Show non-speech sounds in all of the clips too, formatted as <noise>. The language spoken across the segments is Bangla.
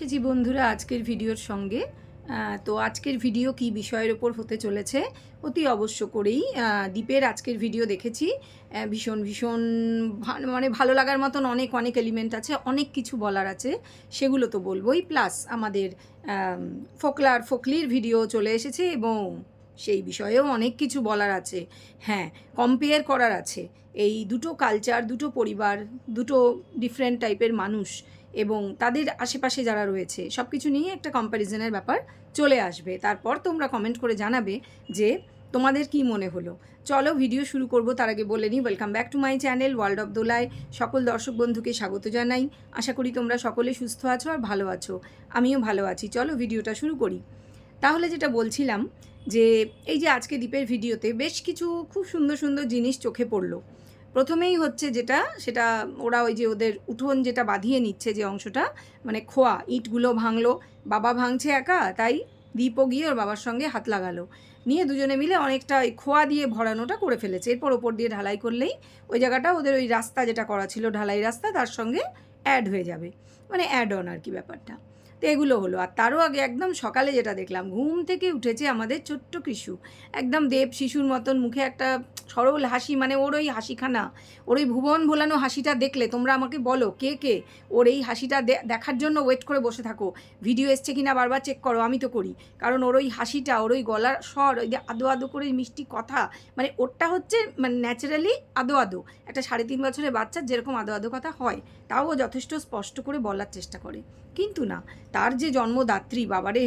এসেছি বন্ধুরা, আজকের ভিডিওর সঙ্গে তো আজকের ভিডিও কি বিষয়ের ওপর হতে চলেছে অতি অবশ্য করেই দীপের আজকের ভিডিও দেখেছি। ভীষণ ভীষণ মানে ভালো লাগার মতন অনেক অনেক এলিমেন্ট আছে, অনেক কিছু বলার আছে, সেগুলো তো বলবোই। প্লাস আমাদের ফোকলার, ফোকলির ভিডিও চলে এসেছে এবং সেই বিষয়েও অনেক কিছু বলার আছে। হ্যাঁ কম্পেয়ার করার আছে। এই দুটো কালচার দুটো পরিবার, দুটো ডিফারেন্ট টাইপের মানুষ এবং তাদের আশেপাশে যারা রয়েছে সব কিছু নিয়েই একটা কম্প্যারিজনের ব্যাপার চলে আসবে। তারপর তোমরা কমেন্ট করে জানাবে যে তোমাদের কি মনে হলো। চলো ভিডিও শুরু করব, তার আগে বলে নিই welcome back to my channel world of দোলায়। সকল দর্শক বন্ধুকে স্বাগত জানাই। আশা করি তোমরা সকলে সুস্থ আছো আর ভালো আছো। আমিও ভালো আছি। চলো ভিডিওটা শুরু করি। তাহলে যেটা বলছিলাম যে, এই যে আজকে দ্বীপের ভিডিওতে বেশ কিছু খুব সুন্দর সুন্দর জিনিস চোখে পড়ল। প্রথমেই হচ্ছে যেটা, সেটা ওরা ওই যে ওদের উঠোন যেটা বাঁধিয়ে নিচ্ছে যে অংশটা মানে খোয়া, ইটগুলো ভাঙলো, বাবা ভাঙছে একা, তাই দীপও গিয়ে ওর বাবার সঙ্গে হাত লাগালো। নিয়ে দুজনে মিলে অনেকটা ওই খোয়া দিয়ে ভরানোটা করে ফেলেছে। এরপর ওপর দিয়ে ঢালাই করলেই ওই জায়গাটা ওদের ওই রাস্তা যেটা করা ছিল, ঢালাই রাস্তা, তার সঙ্গে অ্যাড হয়ে যাবে। মানে অ্যাড অন আর কি ব্যাপারটা। তো এগুলো হলো। আর তারও আগে একদম সকালে যেটা দেখলাম, ঘুম থেকে উঠেছে আমাদের ছোট্ট কৃষু। একদম দেব শিশুর মতন মুখে একটা সরল হাসি মানে ওর ওই হাসিখানা, ওর ওই ভুবন ভোলানো হাসিটা দেখলে তোমরা আমাকে বলো, কে কে ওর এই হাসিটা দেখার জন্য ওয়েট করে বসে থাকো। ভিডিও এসছে কিনা বারবার চেক করো, আমি তো করি। কারণ ওর ওই হাসিটা, ওর ওই গলার স্বর, ওই যে আদো আদো করে মিষ্টি কথা মানে ওরটা হচ্ছে মানে ন্যাচারালি আদো আদো। একটা সাড়ে তিন বছরের বাচ্চার যেরকম আদো আদো কথা হয়। তাও যথেষ্ট স্পষ্ট করে বলার চেষ্টা করে। কিন্তু না, তার যে জন্মদাত্রী, বাবারে,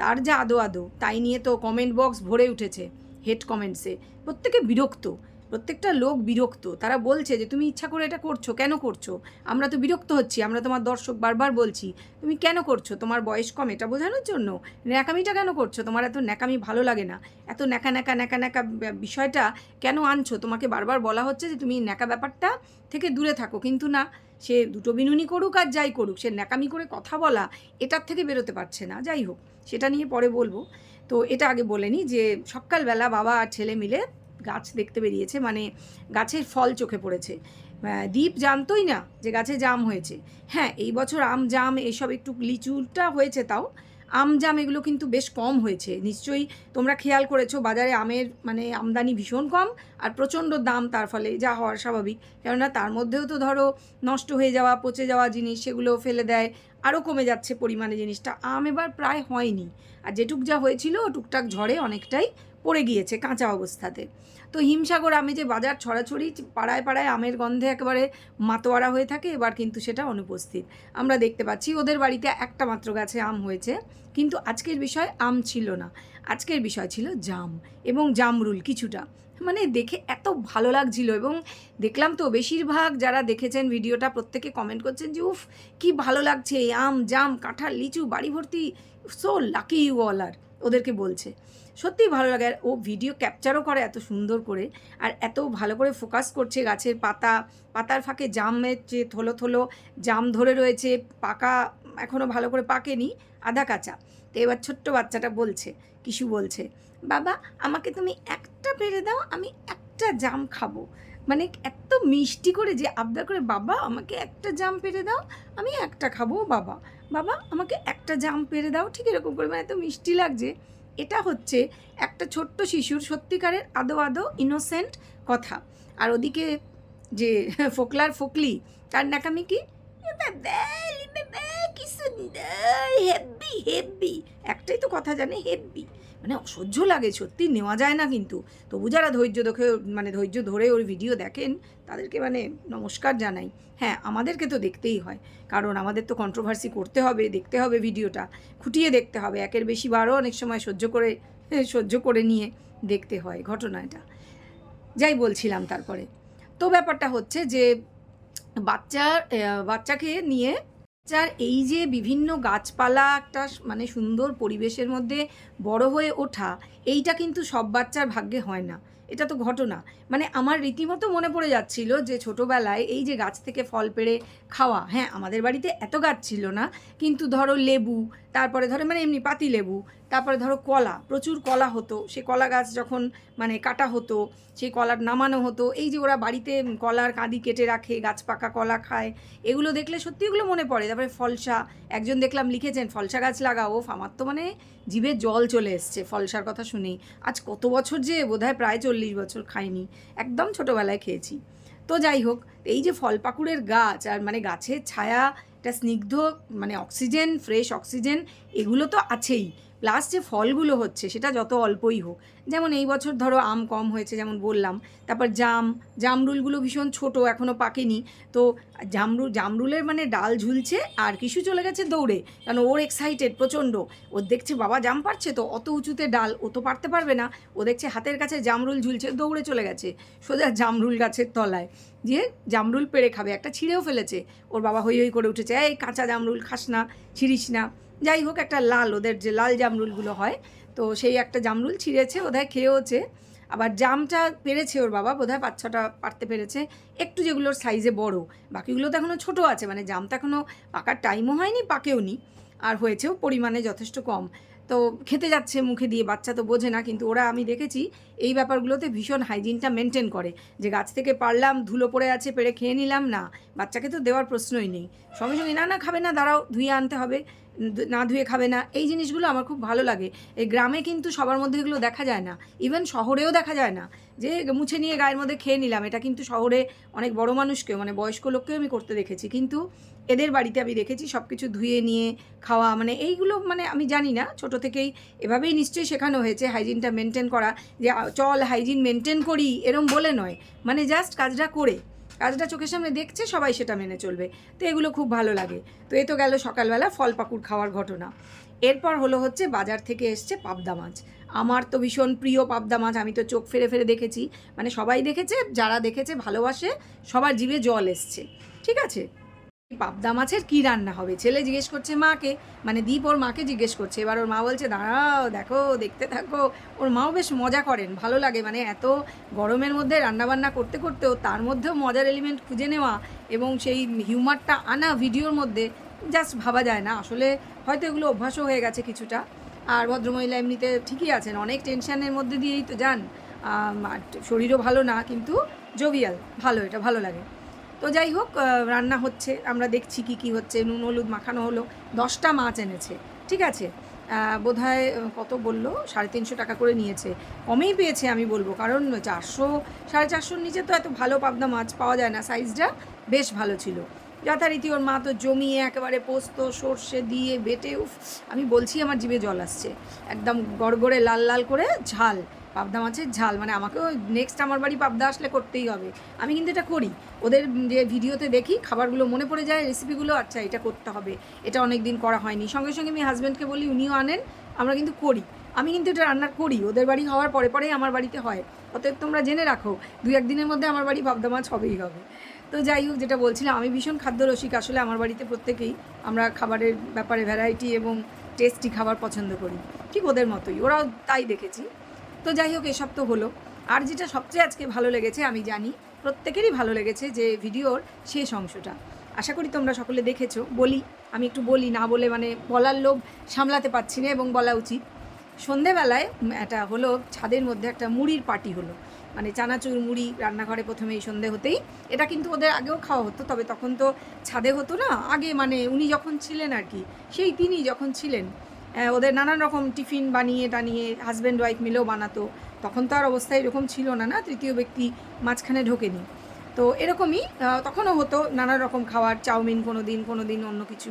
তার যা আদো আদো, তাই নিয়ে তো কমেন্ট বক্স ভরে উঠেছে হেড কমেন্টসে প্রত্যেকে বিরক্ত, প্রত্যেকটা লোক বিরক্ত। তারা বলছে যে, তুমি ইচ্ছা করে এটা করছ, কেন করছ? আমরা তো বিরক্ত হচ্ছি, আমরা তোমার দর্শক বারবার বলছি, তুমি কেন করছ? তোমার বয়স কম, এটা বোঝানোর জন্য? ন্যাকামিটা কেন করছ? তোমার এত ন্যাকামি ভালো লাগে না। এত ন্যাকা ন্যাকা ন্যাকা ন্যাকা বিষয়টা কেন আনছো? তোমাকে বারবার বলা হচ্ছে যে, তুমি ন্যাকা ব্যাপারটা থেকে দূরে থাকো। কিন্তু না সে দুটো বিনুনি করুক আর যাই করুক, সে ন্যাকামি করে কথা বলা এটার থেকে বেরোতে পারছে না। যাই হোক, সেটা নিয়ে পরে বলব। তো এটা আগে বলে নিই যে, সকালবেলা বাবা আর ছেলে মিলে গাছ দেখতে বেরিয়েছে মানে গাছের ফল চোখে পড়েছে। দ্বীপ জানতোই না যে গাছে জাম হয়েছে। হ্যাঁ এই বছর আম জাম এসব একটু লিচুটা হয়েছে তাও আম জাম এগুলো কিন্তু বেশ কম হয়েছে। নিশ্চয়ই তোমরা খেয়াল করেছ, বাজারে আমের মানে আমদানি ভীষণ কম আর প্রচণ্ড দাম তার ফলে, যা হওয়ার স্বাভাবিক। কেননা তার মধ্যেও তো ধরো নষ্ট হয়ে যাওয়া, পচে যাওয়া জিনিস সেগুলো ফেলে দেয় আরও কমে যাচ্ছে পরিমাণে জিনিসটা। আম এবার প্রায় হয়নি। আর যেটুক যা হয়েছিল টুকটাক ঝড়ে অনেকটাই পড়ে গিয়েছে কাঁচা অবস্থাতে। তো হিমসাগর, আমে যে বাজার ছড়াছড়ি, পাড়ায় পাড়ায় আমের গন্ধে একেবারে মাতোয়ারা হয়ে থাকে, এবার কিন্তু সেটা অনুপস্থিত। আমরা দেখতে পাচ্ছি, ওদের বাড়িতে একটা মাত্র গাছে আম হয়েছে, কিন্তু আজকের বিষয় আম ছিল না। আজকের বিষয় ছিল জাম এবং জামরুল কিছুটা। মানে দেখে এত ভালো লাগছিল এবং দেখলাম তো বেশিরভাগ যারা দেখেছেন ভিডিওটা, প্রত্যেকে কমেন্ট করছেন যে, উফ, কি ভালো লাগছে আম, জাম, কাঁঠাল, লিচু, বাড়ি ভর্তি সো লাকি ইউ অল আর ওদেরকে বলছে। সত্যিই ভালো লাগে। আর ও ভিডিও ক্যাপচারও করে এত সুন্দর করে। আর এত ভালো করে ফোকাস করছে গাছের পাতা। পাতার ফাঁকে জামের যে থলো থলো, জাম ধরে রয়েছে। পাকা এখনও ভালো করে পাকেনি, আধা কাঁচা। তো এবার ছোট্ট বাচ্চাটা বলছে, কিশু বলছে, বাবা, আমাকে তুমি একটা পেরে দাও, আমি একটা জাম খাব। মানে এত মিষ্টি করে যে আবদার করে, বাবা, আমাকে একটা জাম পেরে দাও, আমি একটা খাব, বাবা। বাবা, আমাকে একটা জাম পেরে দাও। ঠিক এরকম করে মানে এত মিষ্টি লাগছে। এটা হচ্ছে একটা ছোট্ট শিশুর সত্যিকারের আদো আদো ইনোসেন্ট কথা। আর ওদিকে যে ফোকলার ফোকলি, তার নাকামি কি? কি হেব্বি হেব্বি একটাই তো কথা জানে হেব্বি মানে অসহ্য লাগে, সত্যি নেওয়া যায় না কিন্তু। তবু যারা ধৈর্য দেখে মানে ধৈর্য ধরে ওর ভিডিও দেখেন, তাদেরকে মানে নমস্কার জানাই। হ্যাঁ আমাদেরকে তো দেখতেই হয়, কারণ আমাদের তো কন্ট্রোভার্সি করতে হবে, দেখতে হবে ভিডিওটা খুঁটিয়ে দেখতে হবে, একের বেশি বারও অনেক সময় সহ্য করে <laughs> সহ্য করে নিয়ে দেখতে হয় ঘটনা এটা। যাই বলছিলাম তারপরে। তো ব্যাপারটা হচ্ছে যে বাচ্চা বাচ্চাকে নিয়ে বাচ্চার এই যে বিভিন্ন গাছপালা একটা মানে সুন্দর পরিবেশের মধ্যে বড় হয়ে ওঠা, এইটা কিন্তু সব বাচ্চার ভাগ্যে হয় না। এটা তো ঘটনা। মানে আমার রীতিমতো মনে পড়ে যাচ্ছিল যে ছোটোবেলায় এই যে গাছ থেকে ফল পেড়ে খাওয়া হ্যাঁ আমাদের বাড়িতে এত গাছ ছিল না, কিন্তু ধরো লেবু, তারপরে ধরো মানে এমনি পাতি লেবু তারপরে ধরো কলা, প্রচুর কলা হতো। সে কলা গাছ যখন মানে কাটা হতো, সেই কলার নামানো হতো। এই যে ওরা বাড়িতে কলার কাঁদি কেটে রাখে, গাছ পাকা কলা খায়, এগুলো দেখলে সত্যি এগুলো মনে পড়ে। তারপরে ফলসা, একজন দেখলাম লিখেছেন, ফলসা গাছ লাগাও আমার তো মানে জিভে জল চলে এসছে, ফলসার কথা শুনেই। আজ কত বছর যে বোধহয় প্রায় চল্লিশ বছর খাইনি, একদম ছোটোবেলায় খেয়েছি। তো যাই হোক, এই যে ফল পাকুড়ের গাছ, আর মানে গাছের ছায়া, একটা স্নিগ্ধ মানে অক্সিজেন, ফ্রেশ অক্সিজেন, এগুলো তো আছেই। প্লাস যে ফলগুলো হচ্ছে, সেটা যত অল্পই হোক, যেমন এই বছর ধরো আম কম হয়েছে যেমন বললাম, তারপর জাম জামরুলগুলো ভীষণ ছোট এখনও পাকেনি, তো জামরুল জামরুলের মানে ডাল ঝুলছে আর কিছু চলে গেছে দৌড়ে, কারণ ওর এক্সাইটেড প্রচণ্ড, ও দেখছে বাবা জাম পারছে তো, অত উঁচুতে ডাল, ও তো পারতে পারবে না, ও দেখছে হাতের কাছে জামরুল ঝুলছে, দৌড়ে চলে গেছে, সোজা জামরুল গাছের তলায়, যে জামরুল পেড়ে খাবে, একটা ছিঁড়েও ফেলেছে, ওর বাবা হই হই করে উঠেছে, এই কাঁচা জামরুল খাস না, ছিঁড়িস না। যাই হোক, একটা লাল, ওদের যে লাল জামরুলগুলো হয়, তো সেই একটা জামরুল ছিঁড়েছে, বোধহয় খেয়েওছে। আবার জামটা পেরেছে ওর বাবা, বোধহয় পাঁচ ছটা পারতে পেরেছে। একটু যেগুলোর সাইজে বড়, বাকিগুলো তো এখনও ছোটো আছে মানে জামটা এখনও পাকার টাইমও হয়নি, পাকেও নি, আর হয়েছেও পরিমাণে যথেষ্ট কম। তো খেতে যাচ্ছে মুখে দিয়ে, বাচ্চা তো বোঝে না, কিন্তু ওরা, আমি দেখেছি, এই ব্যাপারগুলোতে ভীষণ হাইজিনটা মেনটেন করে। যে গাছ থেকে পারলাম, ধুলো পড়ে আছে, পেরে খেয়ে নিলাম, না, বাচ্চাকে তো দেওয়ার প্রশ্নই নেই। সঙ্গে সঙ্গে, না না, খাবে না, দাঁড়াও, ধুয়ে আনতে হবে। না ধুয়ে খাবে না, এই জিনিসগুলো আমার খুব ভালো লাগে। এই গ্রামে কিন্তু সবার মধ্যে এগুলো দেখা যায় না। ইভেন শহরেও দেখা যায় না। যে মুছে নিয়ে গায়ের মধ্যে খেয়ে নিলাম, এটা কিন্তু শহরে অনেক বড় মানুষকেও মানে বয়স্ক লোককেও আমি করতে দেখেছি। কিন্তু এদের বাড়িতে আমি দেখেছি সব কিছু ধুয়ে নিয়ে খাওয়া মানে এইগুলো মানে আমি জানি না। ছোট থেকেই এভাবেই নিশ্চয়ই শেখানো হয়েছে হাইজিনটা মেনটেন করা। যে চল হাইজিন মেনটেন করি, এরম বলে নয়। মানে জাস্ট কাজটা করে। কাজটা চোখের সামনে দেখছে, সবাই সেটা মেনে চলবে। তো এগুলো খুব ভালো লাগে। তো এ তো গেল সকালবেলা ফল পাকুড় খাওয়ার ঘটনা। এরপর হলো হচ্ছে বাজার থেকে এসছে পাবদা মাছ। আমার তো ভীষণ প্রিয় পাবদা মাছ, আমি তো চোখ ফেরে ফেরে দেখেছি। মানে সবাই দেখেছে, যারা দেখেছে, ভালোবাসে, সবার জীবে জল এসছে। ঠিক আছে? পাবদা মাছের কী রান্না হবে? ছেলে জিজ্ঞেস করছে মাকে মানে দীপ ওর মাকে জিজ্ঞেস করছে। এবার ওর মা বলছে, দাঁড়াও, দেখো, দেখতে থাকো। ওর মাও বেশ মজা করেন, ভালো লাগে। মানে এত গরমের মধ্যে রান্নাবান্না করতে করতেও তার মধ্যেও মজার এলিমেন্ট খুঁজে নেওয়া এবং সেই হিউমারটা আনা ভিডিওর মধ্যে জাস্ট ভাবা যায় না। আসলে হয়তো এগুলো অভ্যাসও হয়ে গেছে কিছুটা। আর ভদ্রমহিলা এমনিতে ঠিকই আছেন, অনেক টেনশনের মধ্যে দিয়েই তো যান। শরীরও ভালো না, কিন্তু জোবিয়াল ভালো, এটা ভালো লাগে। তো যাই হোক রান্না হচ্ছে, আমরা দেখছি কি কি হচ্ছে, নুন, হলুদ, মাখানো হলো, দশটা মাছ এনেছে, ঠিক আছে? বোধ হয় কত বলল? সাড়ে তিনশো টাকা করে নিয়েছে। কমেই পেয়েছে আমি বলব, কারণ চারশো, সাড়ে চারশোর নিচে তো এত ভালো পাবদা মাছ পাওয়া যায় না, সাইজটা বেশ ভালো ছিল। যথারীতি ওর মা তো জমিয়ে একেবারে পোস্ত, সর্ষে দিয়ে বেটে, উফ, আমি বলছি আমার জিভে জল আসছে। একদম গড়গড়ে লাল লাল করে ঝাল। পাবদা মাছের ঝাল মানে আমাকেও নেক্সট আমার বাড়ি পাবদা আসলে করতেই হবে। আমি কিন্তু এটা করি। ওদের যে ভিডিওতে দেখি, খাবারগুলো মনে পড়ে যায় রেসিপিগুলো আচ্ছা এটা করতে হবে। এটা অনেক দিন করা হয়নি। সঙ্গে সঙ্গে আমি হাজব্যান্ডকে বলি, উনিও আনেন, আমরা কিন্তু করি। আমি কিন্তু এটা রান্না করি। ওদের বাড়ি হওয়ার পরে পরেই আমার বাড়িতে হয়। অতএব তোমরা জেনে রাখো দু একদিনের মধ্যে আমার বাড়ি পাবদা মাছ হবেই হবে। তো যাই হোক, যেটা বলছিলাম, আমি ভীষণ খাদ্য রসিক আসলে আমার বাড়িতে প্রত্যেকেই আমরা খাবারের ব্যাপারে ভ্যারাইটি এবং টেস্টি খাবার পছন্দ করি। ঠিক ওদের মতোই, ওরাও তাই দেখেছি। তো যাই হোক, এসব তো হলো। আর যেটা সবচেয়ে আজকে ভালো লেগেছে, আমি জানি, প্রত্যেকেরই ভালো লেগেছে যে ভিডিওর শেষ অংশটা। আশা করি তোমরা সকলে দেখেছ। বলি, আমি একটু বলি, না বলে মানে বলার লোভ সামলাতে পারছি না এবং বলা উচিত। সন্ধেবেলায় একটা হলো ছাদের মধ্যে একটা মুড়ির পার্টি হলো। মানে চানাচুর মুড়ি রান্নাঘরে প্রথমেই সন্ধে হতেই। এটা কিন্তু ওদের আগেও খাওয়া হতো, তবে তখন তো ছাদে হতো না। আগে মানে উনি যখন ছিলেন আর কি, সেই তিনি যখন ছিলেন। ওদের নানান রকম টিফিন বানিয়ে টানিয়ে হাজব্যান্ড ওয়াইফ মিলেও বানাতো। তখন তো আর অবস্থা এরকম ছিল না না? তৃতীয় ব্যক্তি মাঝখানে ঢোকেনি। তো এরকমই তখনও হতো নানা রকম খাবার চাউমিন কোনো দিন কোনো দিন অন্য কিছু।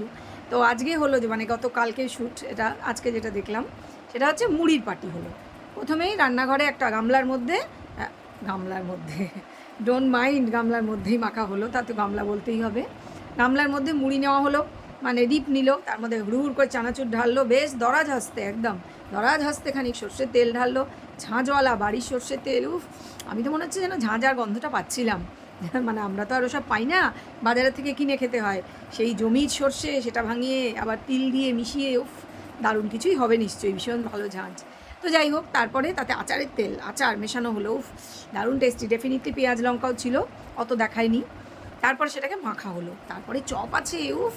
তো আজকে হলো যে মানে গত কালকে শ্যুট এটা আজকে যেটা দেখলাম, সেটা হচ্ছে মুড়ির পার্টি হলো। প্রথমেই রান্নাঘরে একটা গামলার মধ্যে গামলার মধ্যে ডোন্ট মাইন্ড গামলার মধ্যেই মাখা হলো, তা তো গামলা বলতেই হবে। গামলার মধ্যে মুড়ি নেওয়া হলো। মানে ডিপ নিল, তার মধ্যে হুড় করে চানাচুর ঢাললো, বেশ দরাজ হাসতে, একদম দরাজ হাসতে খানিক সর্ষের তেল ঢাললো, ঝাঁঝওয়ালা বাড়ির সর্ষের তেল, উফ, আমি তো মনে হচ্ছে যেন ঝাঁঝার গন্ধটা পাচ্ছিলাম। <laughs> মানে আমরা তো আর ওসব পাই না, বাজারের থেকে কিনে খেতে হয়। সেই জমির সর্ষে, সেটা ভাঙিয়ে আবার তিল দিয়ে মিশিয়ে, উফ, দারুণ কিছুই হবে নিশ্চয়ই, ভীষণ ভালো ঝাঁঝ তো যাই হোক, তারপরে তাতে আচারের তেল, আচার মেশানো হলো, উফ, দারুণ টেস্টি ডেফিনেটলি পেঁয়াজ, লঙ্কাও ছিল, অত দেখায়নি। তারপরে সেটাকে মাখা হলো। তারপরে চপ আছে, উফ,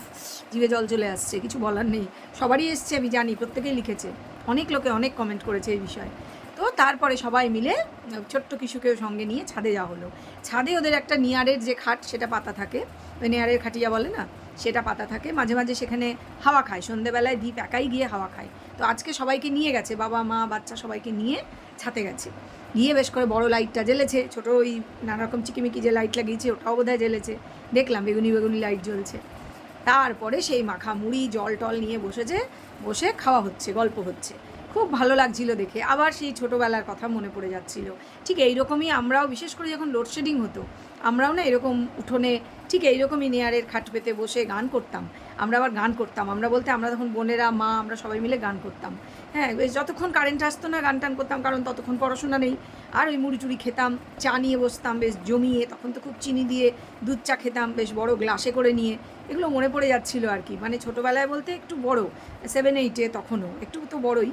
জিভে জল চলে আসছে, কিছু বলার নেই। সবারই এসছে, আমি জানি, প্রত্যেকেই লিখেছে। অনেক লোকে অনেক কমেন্ট করেছে এই বিষয়ে। তো তারপরে সবাই মিলে ছোট্ট কিশুকেও সঙ্গে নিয়ে ছাদে যাওয়া হলো। ছাদে ওদের একটা নিয়ারের যে খাট, সেটা পাতা থাকে। ওই নিয়ারের খাটিয়া বলে না? সেটা পাতা থাকে। মাঝে মাঝে সেখানে হাওয়া খায়। সন্ধেবেলায় দ্বীপ একাই গিয়ে হাওয়া খায়। তো আজকে সবাইকে নিয়ে গেছে। বাবা, মা, বাচ্চা সবাইকে নিয়ে ছাতে গেছে। গিয়ে বেশ করে বড় লাইটটা জ্বেলেছে, ছোটো ওই নানা রকম চিকিমিকি যে লাইট লাগিয়েছে, ওটাও বোধহয় জ্বেলেছে। দেখলাম বেগুনি বেগুনি লাইট জ্বলছে। তারপরে সেই মাখা মুড়ি, জল টল নিয়ে বসেছে, বসে খাওয়া হচ্ছে, গল্প হচ্ছে। খুব ভালো লাগছিল দেখে। আবার সেই ছোটোবেলার কথা মনে পড়ে যাচ্ছিল। ঠিক এইরকমই আমরাও, বিশেষ করে যখন লোডশেডিং হতো, আমরাও না এরকম উঠোনে ঠিক এইরকমই নেয়ারের খাট পেতে বসে গান করতাম। আমরা আবার গান করতাম। আমরা বলতে আমরা তখন বোনেরা, মা, আমরা সবাই মিলে গান করতাম। হ্যাঁ বেশ যতক্ষণ কারেন্ট আসতো না গান টান করতাম, কারণ ততক্ষণ পড়াশোনা নেই। আর ওই মুড়ি চুড়ি খেতাম, চা নিয়ে বসতাম, বেশ জমিয়ে, তখন তো খুব চিনি দিয়ে দুধ চা খেতাম, বেশ বড় গ্লাসে করে নিয়ে। এগুলো মনে পড়ে যাচ্ছিল আর কি। মানে ছোটোবেলায় বলতে একটু বড় সেভেন এইটে তখনও। একটু তো বড়ই।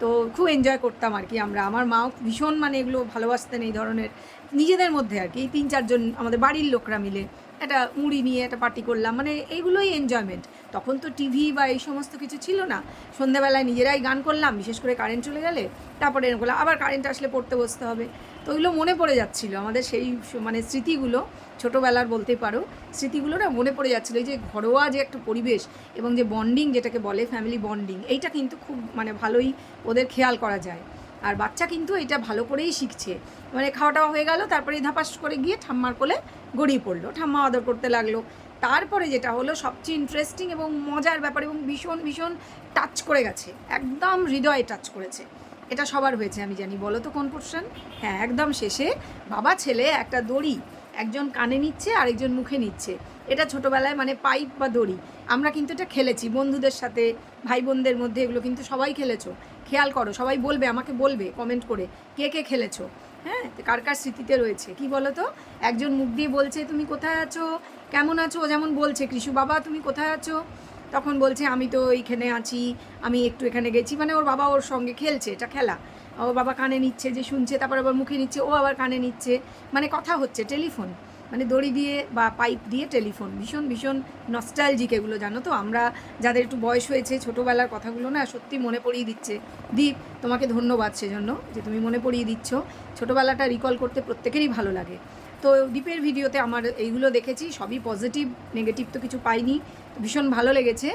তো খুব এনজয় করতাম আর কি আমরা। আমার মাও ভীষণ মানে এগুলো ভালোবাসতেন এই ধরনের নিজেদের মধ্যে আর কি। তিন, চারজন আমাদের বাড়ির লোকরা মিলে একটা মুড়ি নিয়ে একটা পার্টি করলাম মানে এইগুলোই এনজয়মেন্ট তখন তো টিভি বা এই সমস্ত কিছু ছিল না। সন্ধ্যাবেলায় নিজেরাই গান করলাম, বিশেষ করে কারেন্ট চলে গেলে, তারপরে এরকম আবার কারেন্ট আসলে পড়তে বসতে হবে। তো ওইগুলো মনে পড়ে যাচ্ছিল, আমাদের সেই মানে স্মৃতিগুলো, ছোটোবেলার বলতে পারো, স্মৃতিগুলো না মনে পড়ে যাচ্ছিল। এই যে ঘরোয়া যে একটা পরিবেশ এবং যে বন্ডিং যেটাকে বলে ফ্যামিলি বন্ডিং এইটা কিন্তু খুব মানে ভালোই ওদের খেয়াল করা যায়। আর বাচ্চা কিন্তু এটা ভালো করেই শিখছে। মানে খাওয়া টাওয়া হয়ে গেল, তারপরে ধাপাস করে গিয়ে ঠাম্মার কোলে গড়িয়ে পড়ল। ঠাম্মা আদর করতে লাগল। তারপরে যেটা হলো, সবচেয়ে ইন্টারেস্টিং এবং মজার ব্যাপার এবং ভীষণ ভীষণ টাচ করে গেছে। একদম হৃদয়ে টাচ করেছে। এটা সবার হয়েছে, আমি জানি। বলো তো কোন পোর্শন হ্যাঁ একদম শেষে বাবা ছেলে একটা দড়ি একজন কানে নিচ্ছে আর একজন মুখে নিচ্ছে। এটা ছোটোবেলায় মানে পাইপ বা দড়ি। আমরা কিন্তু এটা খেলেছি, বন্ধুদের সাথে ভাই বোনদের মধ্যে, এগুলো কিন্তু সবাই খেলেছো। খেয়াল করো, সবাই বলবে, আমাকে বলবে কমেন্ট করে, কে কে খেলেছো? হ্যাঁ কার কার স্মৃতিতে রয়েছে? কি বলো তো? একজন মুখ দিয়ে বলছে, তুমি কোথায় আছো? কেমন আছো? যেমন বলছে, কৃষু বাবা, তুমি কোথায় আছো? তখন বলছে, আমি তো এইখানে আছি, আমি একটু এখানে গেছি। মানে ওর বাবা ওর সঙ্গে খেলছে, এটা খেলা। ওর বাবা কানে নিচ্ছে, যে শুনছে, তারপর আবার মুখে নিচ্ছে, ও আবার কানে নিচ্ছে। মানে কথা হচ্ছে, টেলিফোন। মানে দড়ি দিয়ে বা পাইপ দিয়ে টেলিফোন। ভীষণ ভীষণ নস্টালজিক এগুলো, জানো তো? আমরা যাদের একটু বয়স হয়েছে, ছোটোবেলার কথাগুলো না সত্যি মনে পড়িয়ে দিচ্ছে। দীপ, তোমাকে ধন্যবাদ সেজন্য যে তুমি মনে পড়িয়ে দিচ্ছ। ছোটোবেলাটা রিকল করতে প্রত্যেকেরই ভালো লাগে। তো দীপের ভিডিওতে আমার এইগুলো দেখেছি, সবই পজিটিভ নেগেটিভ তো কিছু পাইনি, ভীষণ ভালো লেগেছে।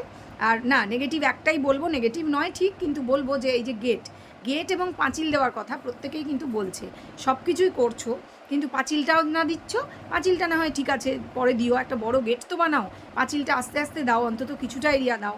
আর না নেগেটিভ একটাই বলব নেগেটিভ নয় ঠিক, কিন্তু বলব যে এই যে গেট গেট এবং পাঁচিল দেওয়ার কথা প্রত্যেকেই কিন্তু বলছে। সব কিছুই করছ, কিন্তু পাঁচিলটাও না দিচ্ছ, পাঁচিলটা না হয় ঠিক আছে, পরে দিও, একটা বড় গেট তো বানাও, পাঁচিলটা আস্তে আস্তে দাও, অন্তত কিছুটা এরিয়া দাও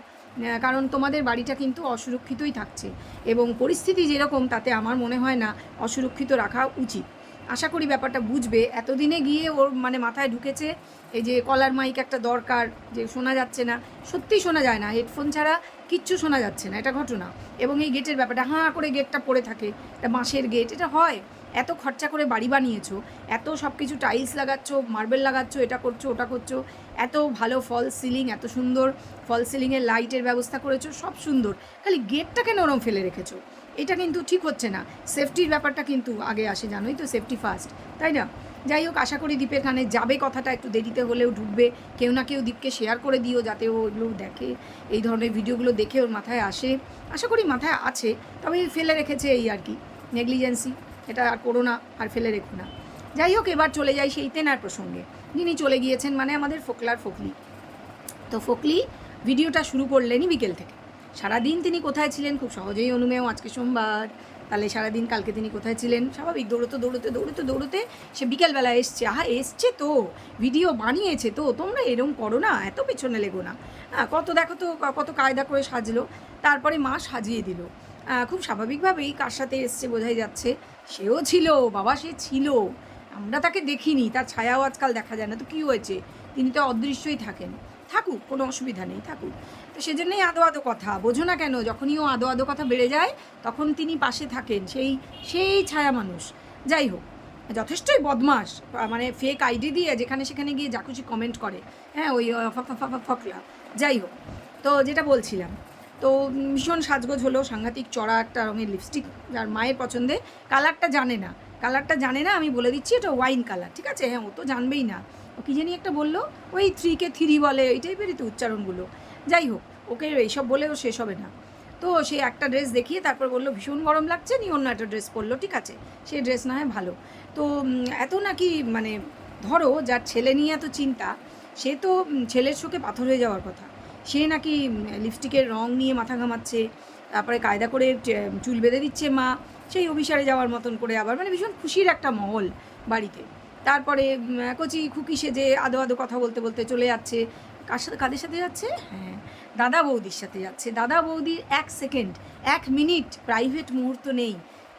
কারণ তোমাদের বাড়িটা কিন্তু অসুরক্ষিতই থাকছে। এবং পরিস্থিতি যেরকম, তাতে আমার মনে হয় না অসুরক্ষিত রাখা উচিত। আশা করি ব্যাপারটা বুঝবে। এতদিনে গিয়ে ওর মানে মাথায় ঢুকেছে এই যে কলার মাইক একটা দরকার, যে শোনা যাচ্ছে না। সত্যিই শোনা যায় না। হেডফোন ছাড়া কিচ্ছু শোনা যাচ্ছে না। এটা ঘটনা। এবং এই গেটের ব্যাপারটা, হাঁ করে গেটটা পড়ে থাকে। এটা বাঁশের গেট। এটা হয়। এত খরচা করে বাড়ি বানিয়েছো। এত সব কিছু টাইলস লাগাচ্ছ, মার্বেল লাগাচ্ছ, এটা করছ, ওটা করছ। এত ভালো ফল সিলিং, এত সুন্দর ফল সিলিংয়ের লাইটের ব্যবস্থা করেছ, সব সুন্দর। খালি গেটটাকে নরম ফেলে রেখেছো? এটা কিন্তু ঠিক হচ্ছে না। সেফটির ব্যাপারটা কিন্তু আগে আসে, জানোই তো সেফটি ফার্স্ট তাই না? যাই হোক, আশা করি দ্বীপের কানে যাবে কথাটা, একটু দেরিতে হলেও ঢুকবে। কেউ না কেউ দ্বীপকে শেয়ার করে দিও, যাতে ও দেখে, এই ধরনের ভিডিওগুলো দেখে ওর মাথায় আসে। আশা করি মাথায় আছে, তবে ফেলে রেখেছে এই আর কি নেগলিজেন্সি এটা আর করো না, আর ফেলে রেখো না। যাই হোক, এবার চলে যাই সেই তেনার প্রসঙ্গে। যিনি চলে গিয়েছেন মানে আমাদের ফোকলার ফোকলি। তো ফোকলি ভিডিওটা শুরু করলেনই বিকেল থেকে। সারাদিন তিনি কোথায় ছিলেন? খুব সহজেই অনুমেয়, আজকে সোমবার। তাহলে সারাদিন কালকে তিনি কোথায় ছিলেন? স্বাভাবিক, দৌড়তে দৌড়তে দৌড়তে দৌড়তে সে বিকেলবেলা এসছে। আহা, এসছে তো। ভিডিও বানিয়েছে তো। তোমরা এরম করো না, এত পেছনে লেগো না। কত দেখো তো কত কায়দা করে সাজলো। তারপরে মা সাজিয়ে দিল। খুব স্বাভাবিকভাবেই কার সাথে এসছে বোঝাই যাচ্ছে, সেও ছিল, বাবা সে ছিল। আমরা তাকে দেখিনি, তার ছায়াও আজকাল দেখা যায় না। তো কী হয়েছে? তিনি তো অদৃশ্যই থাকেন। থাকুক, কোনো অসুবিধা নেই, থাকুক। তো সেজন্যই আদো আদো কথা। বোঝো না কেন, যখনই ও আদো আদো কথা বেড়ে যায়, তখন তিনি পাশে থাকেন, সেই সেই ছায়া মানুষ। যাই হোক, যথেষ্টই বদমাস মানে ফেক আইডি দিয়ে যেখানে সেখানে গিয়ে যা খুশি কমেন্ট করে। হ্যাঁ ওই ফকলা। যাই হোক, তো যেটা বলছিলাম, তো ভীষণ সাজগোজ হলো সাংঘাতিক চড়া একটা রঙের লিপস্টিক যার মায়ের পছন্দে। কালারটা জানে না। কালারটা জানে না, আমি বলে দিচ্ছি, এটা ওয়াইন কালার ঠিক আছে? হ্যাঁ ও তো জানবেই না। কী জানি একটা বলল, ওই থ্রিকে থ্রি বলে এই টাইপেরই তো উচ্চারণগুলো। যাই হোক, ওকে এইসব বলেও শেষ হবে না। তো সে একটা ড্রেস দেখিয়ে তারপর বলল, ভীষণ গরম লাগছে, নিয়ে অন্য একটা ড্রেস পরলো, ঠিক আছে? সেই ড্রেস না হয় ভালো। তো এত নাকি মানে ধরো, যার ছেলে নিয়ে এত চিন্তা, সে তো ছেলের চোখে পাথর হয়ে যাওয়ার কথা। সে নাকি লিপস্টিকের রং নিয়ে মাথা ঘামাচ্ছে, তারপরে কায়দা করে চুল বেঁধে দিচ্ছে মা, সেই অভিসারে যাওয়ার মতন করে আবার মানে ভীষণ খুশির একটা মহল বাড়িতে। তারপরে কচি খুকি সেজে আদো আদো কথা বলতে বলতে চলে যাচ্ছে। কার সাথে, কাদের সাথে যাচ্ছে? হ্যাঁ দাদা বৌদির সাথে যাচ্ছে। দাদা বৌদির এক সেকেন্ড, এক মিনিট প্রাইভেট মুহূর্ত নেই।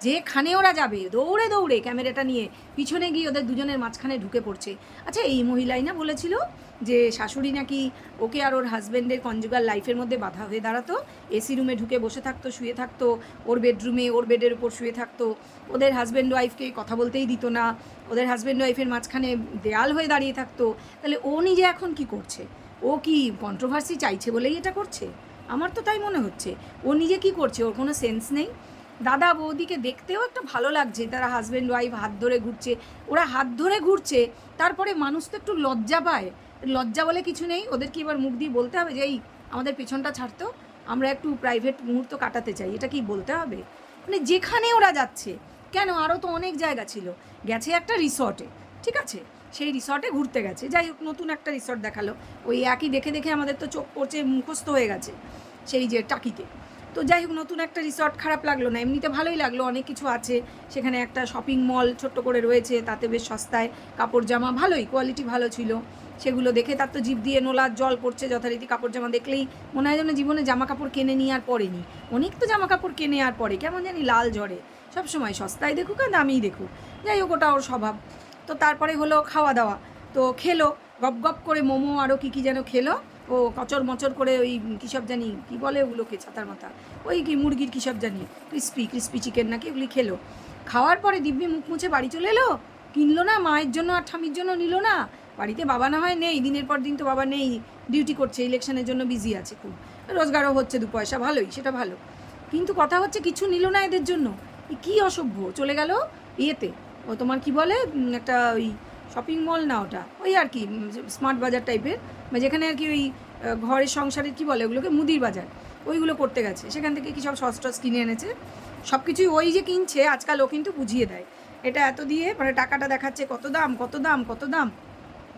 যেখানে ওরা যাবে, দৌড়ে দৌড়ে ক্যামেরাটা নিয়ে পিছনে গিয়ে ওদের দুজনের মাঝখানে ঢুকে পড়ছে। আচ্ছা এই মহিলাই না বলেছিল যে শাশুড়ি নাকি ওকে আর ওর হাজব্যান্ডের কনজুগাল লাইফের মধ্যে বাধা হয়ে দাঁড়াতো এসি রুমে ঢুকে বসে থাকতো, শুয়ে থাকতো, ওর বেডরুমে ওর বেডের উপর শুয়ে থাকতো। ওদের হাজব্যান্ড ওয়াইফকে কথা বলতেই দিত না। ওদের হাজব্যান্ড ওয়াইফের মাঝখানে দেয়াল হয়ে দাঁড়িয়ে থাকতো। তাহলে ও নিজে এখন কি করছে? ও কি কন্ট্রোভার্সি চাইছে বলেই এটা করছে? আমার তো তাই মনে হচ্ছে। ও নিজে কি করছে? ওর কোনো সেন্স নেই। দাদা বৌদিকে দেখতেও একটা ভালো লাগছে। তারা হাজব্যান্ড ওয়াইফ হাত ধরে ঘুরছে। ওরা হাত ধরে ঘুরছে। তারপরে মানুষ তো একটু লজ্জা পায়। লজ্জা বলে কিছু নেই ওদের কি এবার মুখ দিয়ে বলতে হবে যে, এই, আমাদের পেছনটা ছাড়তো আমরা একটু প্রাইভেট মুহূর্ত কাটাতে চাই। এটা কি বলতে হবে? মানে যেখানে ওরা যাচ্ছে, কেন? আরও তো অনেক জায়গা ছিল। গেছে একটা রিসর্টে ঠিক আছে? সেই রিসর্টে ঘুরতে গেছে। যাই হোক, নতুন একটা রিসর্ট দেখাল। ওই একই দেখে দেখে আমাদের তো চোখ পড়ছে, মুখস্থ হয়ে গেছে সেই যে টাকিতে। তো যাই হোক নতুন একটা রিসর্ট খারাপ লাগল না। এমনিতে ভালোই লাগল, অনেক কিছু আছে। সেখানে একটা শপিং মল ছোট্ট করে রয়েছে, তাতে বেশ সস্তায়। কাপড় জামা ভালোই কোয়ালিটি ভালো ছিল। সেগুলো দেখে তার তো জিভ দিয়ে নোলার জল পড়ছে যথারীতি। কাপড় জামা দেখলেই মনে হয় যেন জীবনে জামা কাপড় কেনে নিয়ে আর পরেনি অনেক তো জামা কাপড় কেনে আর পরে কেমন জানি লাল ঝরে। সবসময় সস্তায় দেখুক আর দামেই দেখুক। যাই হোক, ওটা ওর স্বভাব। তো তারপরে হলো খাওয়া দাওয়া। তো খেলো, গপ গপ করে মোমো আরও কী কী যেন খেলো। ও কচর মচর করে ওই কী সব জানি, কী বলে ওগুলোকে ছাতার মাথা ওই কি মুরগির কী সব জানি ক্রিস্পি ক্রিস্পি চিকেন নাকি ওগুলি খেলো। খাওয়ার পরে দিব্যি মুখ মুছে বাড়ি চলে এলো। কিনলো না, মায়ের জন্য আর ঠামির জন্য নিল না। বাড়িতে বাবা না হয় নেই, দিনের পর দিন তো বাবা নেই ডিউটি করছে ইলেকশনের জন্য বিজি আছে খুব। রোজগারও হচ্ছে দু পয়সা ভালোই, সেটা ভালো। কিন্তু কথা হচ্ছে কিছু নিল না এদের জন্য। কী অসভ্য, চলে গেল ইয়েতে। ও তোমার কি বলে একটা ওই শপিং মল না ওটা? ওই আর কি স্মার্ট বাজার টাইপের যেখানে আর কি ওই ঘরের সংসারের কি বলে ওগুলোকে? মুদির বাজার। ওইগুলো করতে গেছে। সেখান থেকে কি সব সস টস কিনে এনেছে। সব কিছুই ওই যে কিনছে, আজকাল ও কিন্তু বুঝিয়ে দেয়। এটা এত দিয়ে মানে টাকাটা দেখাচ্ছে কত দাম কত দাম কত দাম।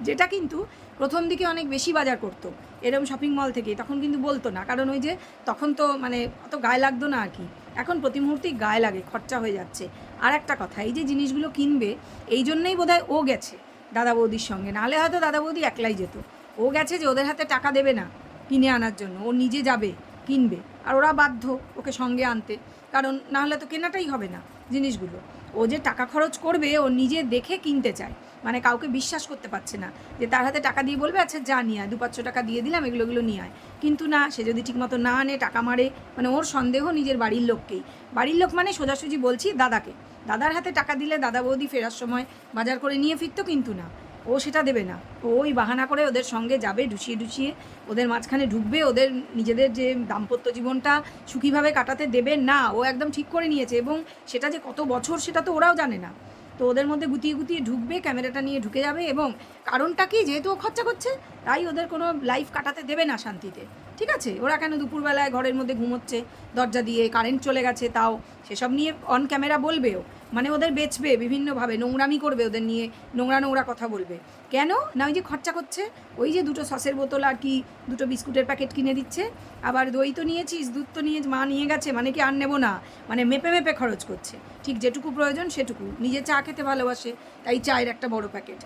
যেটা কিন্তু প্রথম দিকে অনেক বেশি বাজার করতো এরকম শপিং মল থেকে তখন কিন্তু বলতো না। কারণ ওই যে তখন তো মানে অত গায়ে লাগতো না আর কি। এখন প্রতি মুহূর্তেই গায়ে লাগে, খরচা হয়ে যাচ্ছে। আর একটা কথা, এই যে জিনিসগুলো কিনবে, এই জন্যই বোধহয় ও গেছে দাদা বৌদির সঙ্গে। নাহলে হয়তো দাদা বৌদি একলাই যেত। ও গেছে যে ওদের হাতে টাকা দেবে না কিনে আনার জন্য। ও নিজে যাবে, কিনবে। আর ওরা বাধ্য ওকে সঙ্গে আনতে। কারণ না হলে তো কেনাটাই হবে না জিনিসগুলো। ও যে টাকা খরচ করবে, ও নিজে দেখে কিনতে চায়। মানে কাউকে বিশ্বাস করতে পারছে না যে তার হাতে টাকা দিয়ে বলবে আচ্ছা যা নিয়ে আয়। দু পাঁচশো টাকা দিয়ে দিলাম, এগুলো এগুলো নিয়ে আয়। কিন্তু না, সে যদি ঠিকমতো না আনে, টাকা মারে মানে ওর সন্দেহ নিজের বাড়ির লোককেই। বাড়ির লোক মানে সোজাসুজি বলছি দাদাকে। দাদার হাতে টাকা দিলে দাদা বৌদি ফেরার সময় বাজার করে নিয়ে ফিরতো কিন্তু না। ও সেটা দেবে না। ওই বাহানা করে ওদের সঙ্গে যাবে ঢুসিয়ে ঢুসিয়ে ওদের মাঝখানে ঢুকবে, ওদের নিজেদের যে দাম্পত্য জীবনটা সুখীভাবে কাটাতে দেবে না, ও একদম ঠিক করে নিয়েছে এবং সেটা যে কত বছর সেটা তো ওরাও জানে না। তো ওদের মধ্যে গুতিয়ে গুতিয়ে ঢুকবে, ক্যামেরাটা নিয়ে ঢুকে যাবে এবং কারণটা কি? যেহেতু ও খরচা করছে, তাই ওদের কোনো লাইফ কাটাতে দেবে না শান্তিতে। ঠিক আছে? ওরা কেন দুপুরবেলায় ঘরের মধ্যে ঘুমোচ্ছে, দরজা দিয়ে কারেন্ট চলে গেছে তাও, সেসব নিয়ে অন ক্যামেরা বলবেও। মানে ওদের বেচবে বিভিন্নভাবে, নোংরামি করবে ওদের নিয়ে, নোংরা নোংরা কথা বলবে। কেন? না, ওই যে খরচা করছে, ওই যে দুটো সসের বোতল আর কি, দুটো বিস্কুটের প্যাকেট কিনে দিচ্ছে, আবার দই তো নিয়েছিস, দুধ তো নিয়ে, মা নিয়ে গেছে মানে কি আর নেব না? মানে মেপে মেপে খরচ করছে। ঠিক যেটুকু প্রয়োজন সেটুকু, নিজে চা খেতে ভালোবাসে, তাই চায়ের একটা বড় প্যাকেট।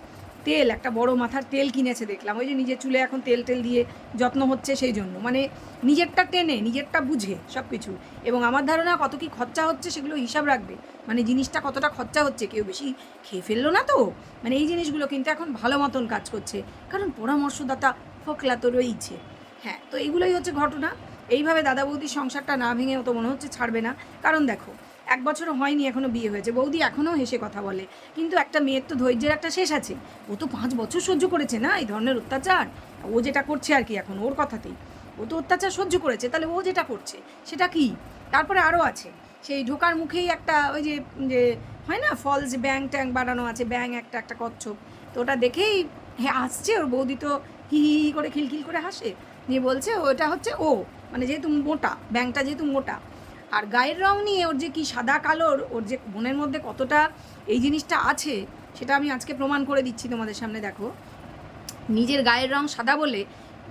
তেল, একটা বড় মাথার তেল কিনেছে দেখলাম। ওই যে নিজের চুলে এখন তেল টেল দিয়ে যত্ন হচ্ছে সেই জন্য। মানে নিজেরটা টেনে, নিজেরটা বুঝে সব কিছু এবং আমার ধারণা কত কি খরচা হচ্ছে সেগুলো হিসাব রাখবে। মানে জিনিসটা কতটা খরচা হচ্ছে কেউ বেশি খেয়ে ফেলল না তো? মানে এই জিনিসগুলো কিন্তু এখন ভালো মতন কাজ করছে। কারণ পরামর্শদাতা ফোকলা তো রয়েইছে। হ্যাঁ তো এইগুলোই হচ্ছে ঘটনা। এইভাবে দাদা বৌদির সংসারটা না ভেঙে তো মনে হচ্ছে ছাড়বে না। কারণ দেখো এক বছরও হয়নি, এখনও বিয়ে হয়েছে। বৌদি এখনও হেসে কথা বলে। কিন্তু একটা মেয়ের তো ধৈর্যের একটা শেষ আছে। ও তো পাঁচ বছর সহ্য করেছে না, এই ধরনের অত্যাচার? ও যেটা করছে আর কি এখন, ওর কথাতেই। ও তো অত্যাচার সহ্য করেছে, তাহলে ও যেটা করছে, সেটা কি? তারপরে আরও আছে, সেই ঢোকার মুখেই একটা ওই যে যে হয় না ফলস ব্যাং ট্যাং বানানো আছে ব্যাং একটা একটা কচ্ছপ। তো ওটা দেখেই হ্যাঁ আসছে, ওর বৌদি তো হি হি করে খিলখিল করে হাসে। নিয়ে বলছে, ওটা হচ্ছে ও মানে যেহেতু মোটা, ব্যাংকটা যেহেতু মোটা আর গায়ের রং নিয়ে ওর যে কি সাদা কালোর, ওর যে মনের মধ্যে কতটা এই জিনিসটা আছে, সেটা আমি আজকে প্রমাণ করে দিচ্ছি তোমাদের সামনে, দেখো। নিজের গায়ের রং সাদা বলে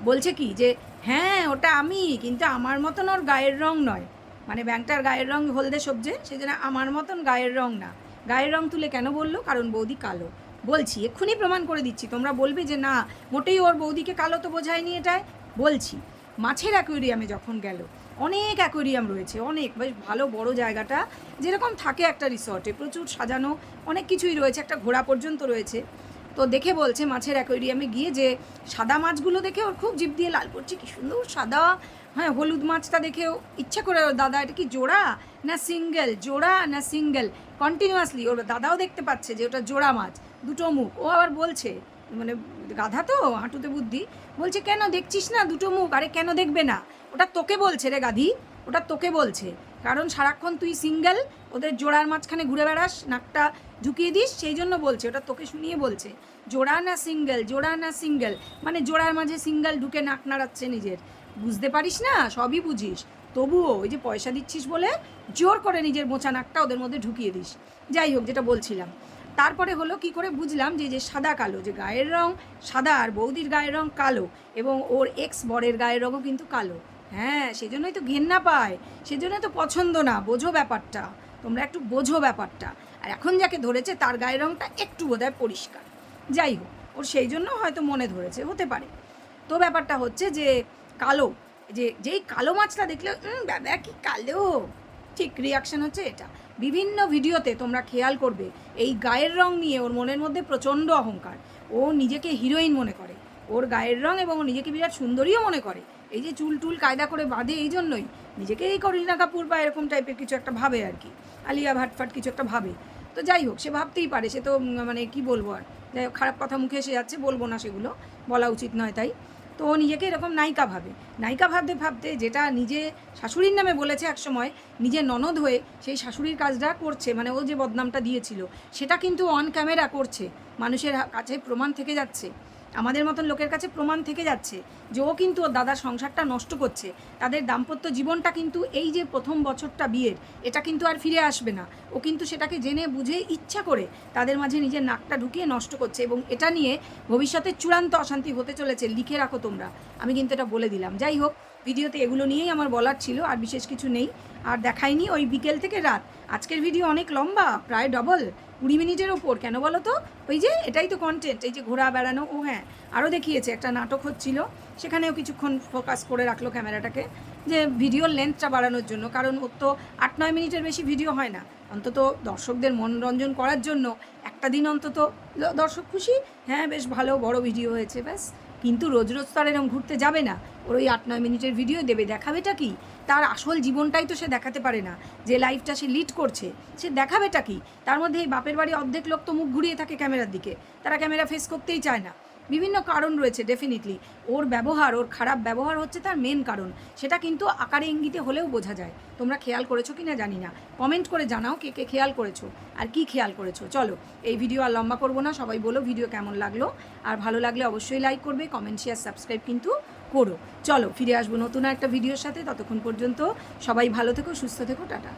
বলছে কি যে হ্যাঁ ওটা আমি, কিন্তু আমার মতন ওর গায়ের রং নয়। মানে ব্যাংকটার গায়ের রং হলদে সবজে সেই জন্য আমার মতন গায়ের রং না। গায়ের রং তুলে কেন বলল? কারণ বৌদি কালো। বলছি, এক্ষুনি প্রমাণ করে দিচ্ছি, তোমরা বলবে যে না, মোটেই ওর বৌদিকে কালো তো বোঝায়নি এটায়? বলছি, মাছের অ্যাকোয়ারিয়ামে যখন গেল অনেক অ্যাকোয়ারিয়াম রয়েছে, অনেক, বেশ ভালো বড় জায়গাটা। যেরকম থাকে একটা রিসর্টে, প্রচুর সাজানো, অনেক কিছুই রয়েছে, একটা ঘোড়া পর্যন্ত রয়েছে। তো দেখে বলছে মাছের অ্যাকোয়ারিয়ামে গিয়ে যে সাদা মাছগুলো দেখে ওর খুব জিভ দিয়ে লাল পড়ছে, কি সুন্দর সাদা হ্যাঁ হলুদ মাছটা দেখে ও ইচ্ছা করে, ওর দাদা, এটা কি জোড়া না সিঙ্গেল? জোড়া না সিঙ্গেল? কন্টিনিউয়াসলি ওর দাদাও দেখতে পাচ্ছে যে ওটা জোড়া মাছ, দুটো মুখ। ও আবার বলছে মানে গাধা তো, হাঁটুতে বুদ্ধি, বলছে, কেন দেখছিস না দুটো মুখ? আরে কেন দেখবে না? ওটা তোকে বলছে রে গাধি, ওটা তোকে বলছে। কারণ সারাক্ষণ তুই সিঙ্গেল ওদের জোড়ার মাঝখানে ঘুরে বেড়াস, নাকটা ঢুকিয়ে দিস, সেই জন্য বলছে, ওটা তোকে শুনিয়ে বলছে। জোড়া না সিঙ্গেল জোড়া না সিঙ্গেল মানে জোড়ার মাঝে সিঙ্গেল ঢুকে নাক নাড়াচ্ছে নিজের। বুঝতে পারিস না? সবই বুঝিস। তবুও ওই যে পয়সা দিচ্ছিস বলে জোর করে নিজের মোচা নাকটা ওদের মধ্যে ঢুকিয়ে দিস। যাই হোক, যেটা বলছিলাম। তারপরে হলো কি করে বুঝলাম যে যে সাদা কালো, যে গায়ের রং সাদা আর বৌদির গায়ের রং কালো এবং ওর এক্স বরের গায়ের রঙও কিন্তু কালো। হ্যাঁ সেজন্যই তো ঘেন্না পায়। সেজন্যই তো পছন্দ না বোঝো ব্যাপারটা। তোমরা একটু বোঝো ব্যাপারটা। আর এখন যাকে ধরেছে তার গায়ের রংটা একটু বোধহয় পরিষ্কার। যাই হোক ওর সেই জন্য হয়তো মনে ধরেছে হতে পারে। তো ব্যাপারটা হচ্ছে যে কালো যে যেই কালো মাছটা দেখলে "উম, বাবা কি কালো? ঠিক রিয়াকশন হচ্ছে এটা। বিভিন্ন ভিডিওতে তোমরা খেয়াল করবে এই গায়ের রং নিয়ে ওর মনের মধ্যে প্রচণ্ড অহংকার। ও নিজেকে হিরোইন মনে করে। ওর গায়ের রং এবং নিজেকে বিরাট সুন্দরীও মনে করে। এই যে চুল টুল কায়দা করে বাঁধে এই জন্যই। নিজেকে এই করিনা কাপুর বা এরকম টাইপের কিছু একটা ভাবে আর কি। আলিয়া ভাটফাট কিছু একটা ভাবে। তো যাই হোক, সে ভাবতেই পারে, সে তো মানে কি বলব আর? যাই হোক, খারাপ কথা মুখে এসে যাচ্ছে, বলব না সেগুলো, বলা উচিত নয় তাই। তো ও নিজেকে এরকম নায়িকা ভাবে। নায়িকা ভাবতে ভাবতে যেটা নিজে শাশুড়ির নামে বলেছে এক সময় নিজের ননদ হয়ে সেই শাশুড়ির কাজটা করছে মানে ও যে বদনামটা দিয়েছিল, সেটা কিন্তু অন ক্যামেরা করছে। মানুষের কাছে প্রমাণ থেকে যাচ্ছে। আমাদের মতন লোকের কাছে প্রমাণ থেকে যাচ্ছে যে ও কিন্তু ওর দাদার সংসারটা নষ্ট করছে। তাদের দাম্পত্য জীবনটা কিন্তু এই যে প্রথম বছরটা বিয়ের, এটা কিন্তু আর ফিরে আসবে না। ও কিন্তু সেটাকে জেনে বুঝে ইচ্ছা করে তাদের মাঝে নিজের নাকটা ঢুকিয়ে নষ্ট করছে এবং এটা নিয়ে ভবিষ্যতে চূড়ান্ত অশান্তি হতে চলেছে, লিখে রাখো তোমরা। আমি কিন্তু এটা বলে দিলাম। যাই হোক, ভিডিওতে এগুলো নিয়েই আমার বলার ছিল, আর বিশেষ কিছু নেই। আর দেখাইনি ওই বিকেল থেকে রাত। আজকের ভিডিও অনেক লম্বা, প্রায় ডবল কুড়ি মিনিটের ওপর, কেন বলো তো? ওই যে, এটাই তো কন্টেন্ট এই যে ঘোরা বেড়ানো, ও হ্যাঁ আরও দেখিয়েছে, একটা নাটক হচ্ছিল, সেখানেও কিছুক্ষণ ফোকাস করে রাখল ক্যামেরাটাকে যে ভিডিওর লেন্থটা বাড়ানোর জন্য, কারণ ওর তো আট নয় মিনিটের বেশি ভিডিও হয় না। অন্তত দর্শকদের মনোরঞ্জন করার জন্য একটা দিন অন্তত দর্শক খুশি হ্যাঁ বেশ ভালো, বড় ভিডিও হয়েছে, ব্যাস। কিন্তু রোজ রোজ তো আর এরকম ঘুরতে যাবে না। ওর ওই আট, নয় মিনিটের ভিডিও দেবে, দেখাবেটা কি? তার আসল জীবনটাই তো সে দেখাতে পারে না। যে লাইফটা সে লিড করছে, সে দেখাবেটা কি? তার মধ্যে এই বাপের বাড়ি অর্ধেক লোক তো মুখ ঘুরিয়ে থাকে ক্যামেরার দিকে। তারা ক্যামেরা ফেস করতেই চায় না। বিভিন্ন কারণ রয়েছে ডেফিনেটলি ওর ব্যবহার, ওর খারাপ ব্যবহার হচ্ছে তার মেন কারণ। সেটা কিন্তু আকারে ইঙ্গিতে হলেও বোঝা যায়। তোমরা খেয়াল করেছ কি না জানি না। কমেন্ট করে জানাও কে কে খেয়াল করেছ আর কি খেয়াল করেছ। চলো, এই ভিডিও আর লম্বা করব না। সবাই বলো ভিডিও কেমন লাগল। আর ভালো লাগলে অবশ্যই লাইক করবে কমেন্ট শেয়ার সাবস্ক্রাইব কিন্তু করো। চলো, ফিরে আসব নতুন একটা ভিডিওর সাথে। ততক্ষণ পর্যন্ত সবাই ভালো থেকো, সুস্থ থেকো, টাটা।